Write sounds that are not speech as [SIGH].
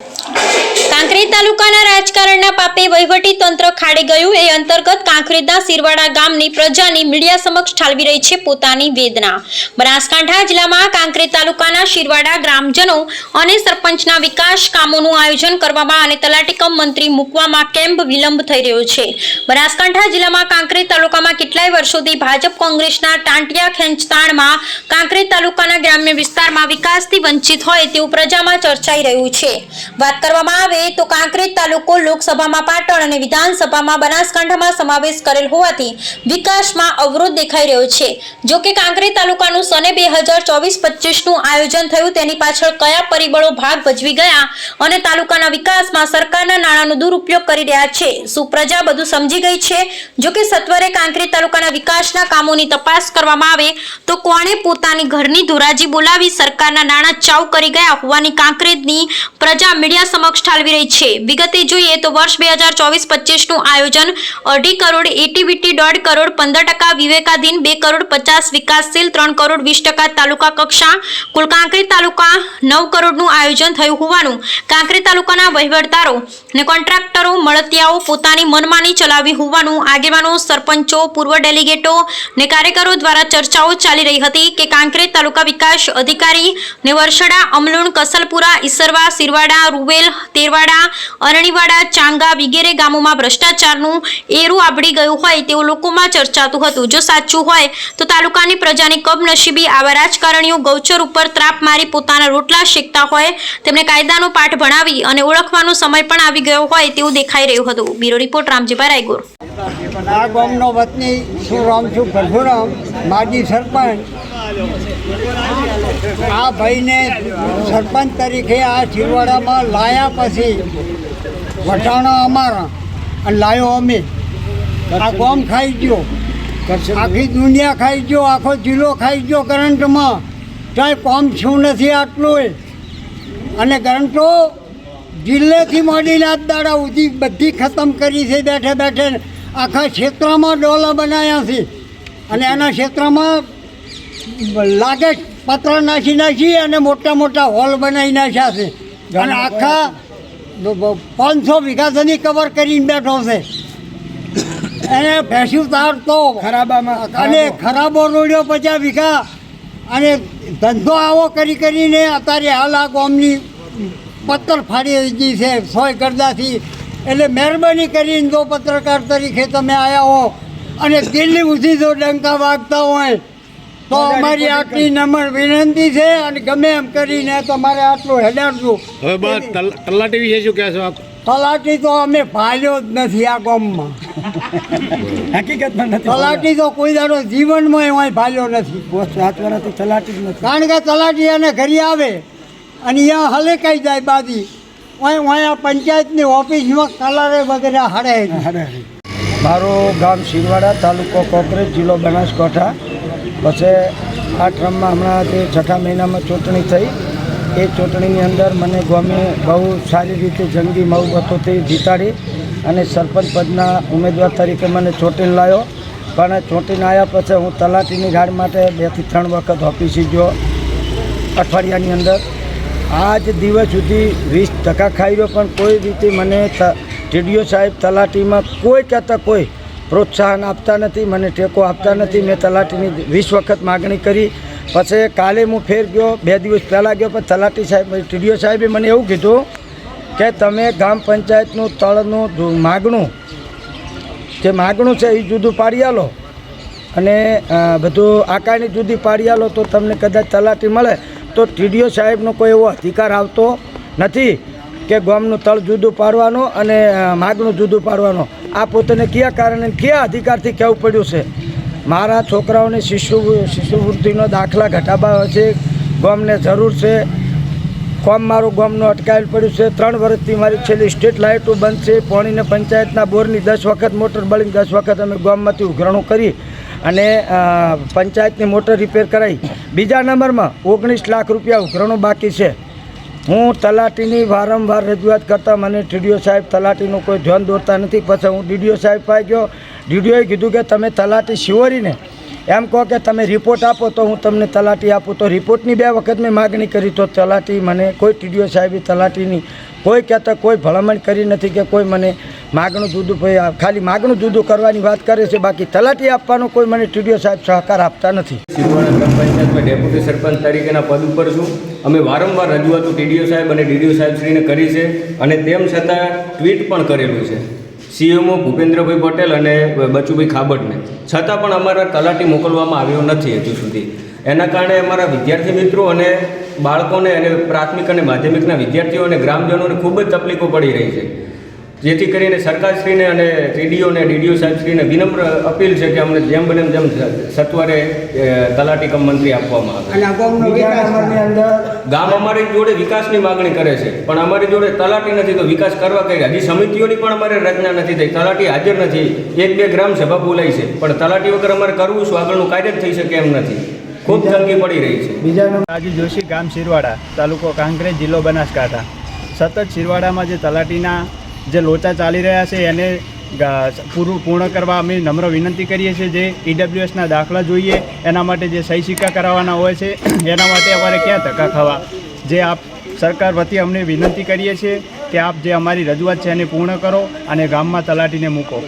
Thank you. Kankrej તાલુકાના રાજકારણના પાપે વહીવટી તંત્ર ખાડી ગયું. એ અંતર્ગત કાંકરેજના સિરવાડા ગામની પ્રજાની મીડિયા સમક્ષ ઠાલવી રહી છે પોતાની વેદના. બનાસકાંઠા જિલ્લામાં કાંકરેજ તાલુકાના શિરવાડા ગ્રામજનો અને સરપંચના વિકાસ કામોનું આયોજન કરવામાં અને તલાટીકમ મંત્રી મૂકવામાં કેમ્પ વિલંબ થઈ રહ્યો છે. બનાસકાંઠા જિલ્લામાં કાંકરેજ તાલુકામાં કેટલાય વર્ષોથી ભાજપ કોંગ્રેસના ટાંટિયા ખેંચતાણમાં કાંકરેજ તાલુકાના ગ્રામ્ય વિસ્તારમાં વિકાસથી વંચિત હોય તેવું પ્રજામાં ચર્ચાઈ રહ્યું છે. વાત કરવામાં આવે તો કાંકરેજ તાલુકો લોકસભામાં પાટણ અને વિધાનસભામાં બનાસકાંઠામાં સમાવેશ કરેલ હોવાથી વિકાસમાં અવરોધ દેખાઈ રહ્યો છે. જો કે કાંકરેજ તાલુકાનું સને બે હજાર ચોવીસ પચીસનું આયોજન થયું, તેની પાછળ કયા પરિબળો ભાગ ભજવી ગયા અને તાલુકાના વિકાસમાં સરકારના નાણાંનો દુરુપયોગ કરી રહ્યા છે? શું પ્રજા બધું સમજી ગઈ છે? જો કે સત્વરે કાંકરેજ તાલુકાના વિકાસના કામોની તપાસ કરવામાં આવે તો કોણે પોતાની ઘરની ધોરાજી બોલાવી સરકારના નાણાં ચાવ કરી ગયા હોવાની કાંકરેજની પ્રજા મીડિયા સમક્ષ ઠાલવી રહી છે. વિગતે જોઈએ તો વર્ષ બે હજાર ચોવીસ પચીસનું આયોજન અઢી કરોડ એટીવીટી દોઢ કરોડ પંદર ટકા વિવેકાધીન, બે કરોડ પચાસ વિકાસશીલ, ત્રણ કરોડ વીસ ટકા તાલુકા કક્ષા, કુલ કાંકરી તાલુકા નવ કરોડનું આયોજન થયું હોવાનું કાંકરી તાલુકાના વહીવટદારો ને કોન્ટ્રાક્ટરો મળતિયાઓ પોતાની મનમાની ચલાવી હોવાનું આગેવાનો, સરપંચો, પૂર્વ ડેલિગેટો ને કાર્યકરો દ્વારા ચર્ચાઓ ચાલી રહી હતી કે કાંકરેજ તાલુકા વિકાસ અધિકારી ને વરસડા, અમલુણ, કસલપુરા, ઈસરવા સિરવાડા રૂવેલ, તેરવાડા અરણીવાડા ચાંગા વગેરે ગામોમાં ભ્રષ્ટાચારનું એરું આબડી ગયું હોય તેવું લોકોમાં ચર્ચાતું હતું. જો સાચું હોય તો તાલુકાની પ્રજાની કમનસીબી આવા રાજકારણીઓ ગૌચર ઉપર ત્રાપ મારી પોતાના રોટલા શેકતા હોય તેમને કાયદાનો પાઠ ભણાવી અને ઓળખવાનો સમય પણ આવી ગયો હોય તેવું દેખાઈ રહ્યું હતું. Bureau report, Ramjibhai Raygur. આ ગામનો વતની શું રામ છું પરશુરામ, માજી સરપંચ આ ભાઈને સરપંચ તરીકે આ છિલવાડામાં લાયા પછી વટાણા અમારા અને લાયો અમે. આ ગામ ખાઈ ગયો. આખી દુનિયા ખાઈ ગયો આખો જિલ્લો ખાઈ ગયો કરંટમાં. ક્યાંય કોમ શું નથી આટલું અને કરંટો જિલ્લેથી માંડીને આજ દાડા સુધી બધી ખતમ કરી છે બેઠે બેઠે આખા ક્ષેત્રમાં ડોલા બનાવ્યા છે. અને એના ક્ષેત્રમાં લાગે પત્ર નાખી નાખી અને મોટા મોટા હોલ બનાવી નાખ્યા છે. અને આખા પાંચસો વીઘા સુધી કવર કરીને બેઠો છે. એને ભેંસું તાર તો ખરાબામાં અને ખરાબો. રોડ્યો પચાસ વીઘા. અને ધંધો આવો કરી કરીને અત્યારે હાલ આ ગામની પત્તર ફાડી ગઈ છે સોય કરદાથી એટલે મહેરબાની કરીને જો પત્રકાર તરીકે તમે આવ્યા હો અને દિલ્હી સુધી જો ડંકા વાગતા હોય તો અમારી આટલી નમ્ર વિનંતી છે અને ગમે એમ કરીને તમારે આટલું હેડાડજો. હવે બસ તલાટી વિશે શું કહેશો આપ? તલાટી તો અમે ભાલ્યો જ નથી આ ગામમાં. [LAUGHS] હકીકતમાં નથી તલાટી તો કોઈ દાડો જીવનમાં એમાં ભાલ્યો નથી. સાચવાના તલાટી જ નથી. કારણ કે તલાટી એને ઘરે આવે અને અહીંયા હલે કઈ જાય બાદી અહીં અહીંયા પંચાયતની ઓફિસમાં કલરે વગેરે હડે મારું ગામ શિરવાડા તાલુકો કોકરેજ જિલ્લો બનાસકાંઠા. પછી આ ટ્રમમાં હમણાં જે છઠ્ઠા મહિનામાં ચૂંટણી થઈ, એ ચૂંટણીની અંદર મને ગમે બહુ સારી રીતે જંગી મહુબતોથી જીતાડી અને સરપંચ પદના ઉમેદવાર તરીકે મને ચૂંટીને લાવ્યો પણ ચૂંટીને આવ્યા પછી હું તલાટીની ગાડ માટે બેથી ત્રણ વખત ઓફિસે ગયો અઠવાડિયાની અંદર. આજ દિવસ સુધી વીસ ટકા ખાઈ રહ્યો, પણ કોઈ રીતે મને ટીડીઓ સાહેબ તલાટીમાં કોઈ કહેતા કોઈ પ્રોત્સાહન આપતા નથી, મને ટેકો આપતા નથી. મેં તલાટીની વીસ વખત માગણી કરી. પછી કાલે હું ફેર ગયો, બે દિવસ પહેલાં ગયો, પણ તલાટી સાહેબ, ટીડીઓ સાહેબે મને એવું કીધું કે તમે ગ્રામ પંચાયતનું તળનું માગણું, જે માગણું છે એ જુદું પાડી આલો. અને બધું આકારની જુદી પાડી આલો તો તમને કદાચ તલાટી મળે. તો ટીડીઓ સાહેબનો કોઈ એવો અધિકાર આવતો નથી. કે ગોમનું તળ જુદું પાડવાનું અને માગનું જુદું પાડવાનું. આ પોતાને કયા કારણે કયા અધિકારથી કહેવું પડ્યું છે? મારા છોકરાઓને શિશુ શિશુવૃત્તિનો દાખલા ઘટાડવા છે, ગોમને જરૂર છે. કોમ મારું ગામનું અટકાયેલ પડ્યું છે. ત્રણ વર્ષથી મારી છેલ્લી સ્ટ્રીટ લાઇટો બંધ છે. પાણીને પંચાયતના બોરની દસ વખત, મોટર બળીને દસ વખત અમે ગામમાંથી ઉઘરાણું કરી અને પંચાયતની મોટર રિપેર કરાવી બીજા નંબરમાં ઓગણીસ લાખ રૂપિયા ઉઘરાણું બાકી છે. હું તલાટીની વારંવાર રજૂઆત કરતાં મને ટીડીઓ સાહેબ તલાટીનું કોઈ ધ્યાન દોરતા નથી. પછી હું ડીડીઓ સાહેબ પાસે ગયો. ડીડીઓએ કીધું કે તમે તલાટી શિવરીને એમ કહો કે તમે રિપોર્ટ આપો તો હું તમને તલાટી આપું. તો રિપોર્ટની બે વખત મેં માગણી કરી તો તલાટી મને, કોઈ ટીડીઓ સાહેબી તલાટીની કોઈ કહેતા કોઈ ભલામણ કરી નથી કે કોઈ મને માગણું જુદું ખાલી માગણું જુદું કરવાની વાત કરે છે, બાકી તલાટી આપવાનો કોઈ મને ટીડીઓ સાહેબ સહકાર આપતા નથી. ડેપ્યુટી સરપંચ તરીકેના પદ ઉપર છું. અમે વારંવાર રજૂઆતો ટીડીઓ સાહેબ અને ડીડીઓ સાહેબશ્રીને કરી છે અને તેમ છતાં ટ્વીટ પણ કરેલું છે. સીએમઓ ભૂપેન્દ્રભાઈ પટેલ અને બચુભાઈ ખાબડને. છતાં પણ અમારા તલાટી મોકલવામાં આવ્યો નથી હજુ સુધી. એના કારણે અમારા વિદ્યાર્થી મિત્રો અને બાળકોને અને પ્રાથમિક અને માધ્યમિકના વિદ્યાર્થીઓ અને ગ્રામજનોને ખૂબ જ તકલીફો પડી રહી છે. જેથી કરીને સરકારશ્રીને અને ટીડીઓ અને ડીડીઓ સાહેબશ્રીને વિનમ્ર અપીલ છે કે અમને જેમ બને તેમ સત્વરે તલાટી કમ મંત્રી આપવામાં આવે. અને આ ગામનો બીજા વિકાસ નંબરની અંદર ગામ અમારી જોડે વિકાસની માગણી કરે છે પણ અમારી જોડે તલાટી નથી તો વિકાસ કરવા કઈ હજી સમિતિઓની પણ અમારે રચના નથી થઈ તલાટી હાજર નથી. એક બે ગ્રામ સભા બોલાય છે પણ તલાટી વગર અમારે કરવું શું? આગળનું કાર્ય જ થઈ શકે એમ નથી. ખૂબ તંગી પડી રહી છે. બીજા નંબર રાજુ જોશી ગામ શિરવાડા તાલુકો કાંકરેજ જિલ્લો બનાસકાંઠા. સતત શિરવાડામાં જે તલાટીના જે લોચા ચાલી રહ્યા છે, એને પૂરું પૂર્ણ કરવા અમે નમ્ર વિનંતી કરીએ છીએ જે ઈડબ્લ્યુએસના દાખલા જોઈએ, એના માટે જે સહી સિક્કા કરાવવાના હોય છે, એના માટે અમારે ક્યાં ધક્કા ખાવા? જે આપ સરકાર વતી અમને વિનંતી કરીએ છીએ કે આપ જે અમારી રજૂઆત છે એને પૂર્ણ કરો અને ગામમાં તલાટીને મૂકો.